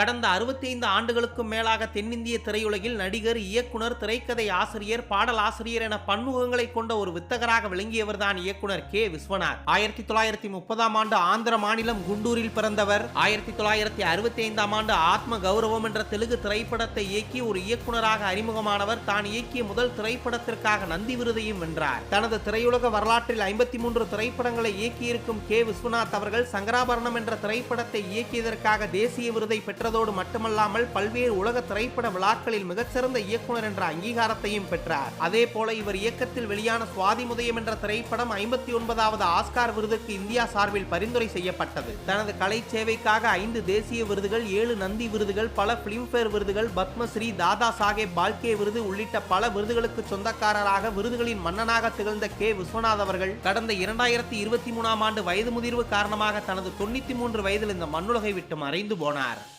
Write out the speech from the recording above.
கடந்த 65 ஆண்டுகளுக்கும் மேலாக தென்னிந்திய திரையுலகில் நடிகர் இயக்குனர் திரைக்கதை ஆசிரியர் பாடல் ஆசிரியர் என பன்முகங்களை கொண்ட ஒரு வித்தகராக விளங்கியவர்தான் இயக்குனர் கே. விஸ்வநாத். ஆயிரத்தி தொள்ளாயிரத்தி முப்பதாம் ஆண்டு ஆந்திர மாநிலம் குண்டூரில் பிறந்தவர். ஆயிரத்தி தொள்ளாயிரத்தி அறுபத்தி ஐந்தாம் ஆண்டு ஆத்ம கௌரவம் என்ற தெலுங்கு திரைப்படத்தை இயக்கி ஒரு இயக்குனராக அறிமுகமானவர். தான் இயக்கிய முதல் திரைப்படத்திற்காக நந்தி விருதையும் வென்றார். தனது திரையுலக வரலாற்றில் ஐம்பத்தி மூன்று திரைப்படங்களை இயக்கியிருக்கும் கே. விஸ்வநாத் அவர்கள் சங்கராபரணம் என்ற திரைப்படத்தை இயக்கியதற்காக தேசிய விருதை பெற்ற பெற்றதோடு மட்டுமல்லாமல் பல்வேறு உலக திரைப்பட விழாக்களில் மிகச்சிறந்த இயக்குனர் என்ற அங்கீகாரத்தையும் பெற்றார். அதே போல இவர் இயக்கத்தில் வெளியான சுவாதி முதயம் என்ற திரைப்படம் ஐம்பத்தி ஒன்பதாவது ஆஸ்கார் விருதுக்கு இந்தியா சார்பில் பரிந்துரை செய்யப்பட்டது. தனது கலை சேவைக்காக ஐந்து தேசிய விருதுகள் ஏழு நந்தி விருதுகள் பல பிலிம்பேர் விருதுகள் பத்மஸ்ரீ தாதா சாஹேப் பால்கே விருது உள்ளிட்ட பல விருதுகளுக்கு சொந்தக்காரராக விருதுகளின் மன்னனாக திகழ்ந்த கே. விஸ்வநாத் அவர்கள் கடந்த இரண்டாயிரத்தி இருபத்தி மூணாம் ஆண்டு வயது முதிர்வு காரணமாக தனது தொண்ணூத்தி மூன்று வயதில் இந்த மண்ணுலகை விட்டு மறைந்து போனார்.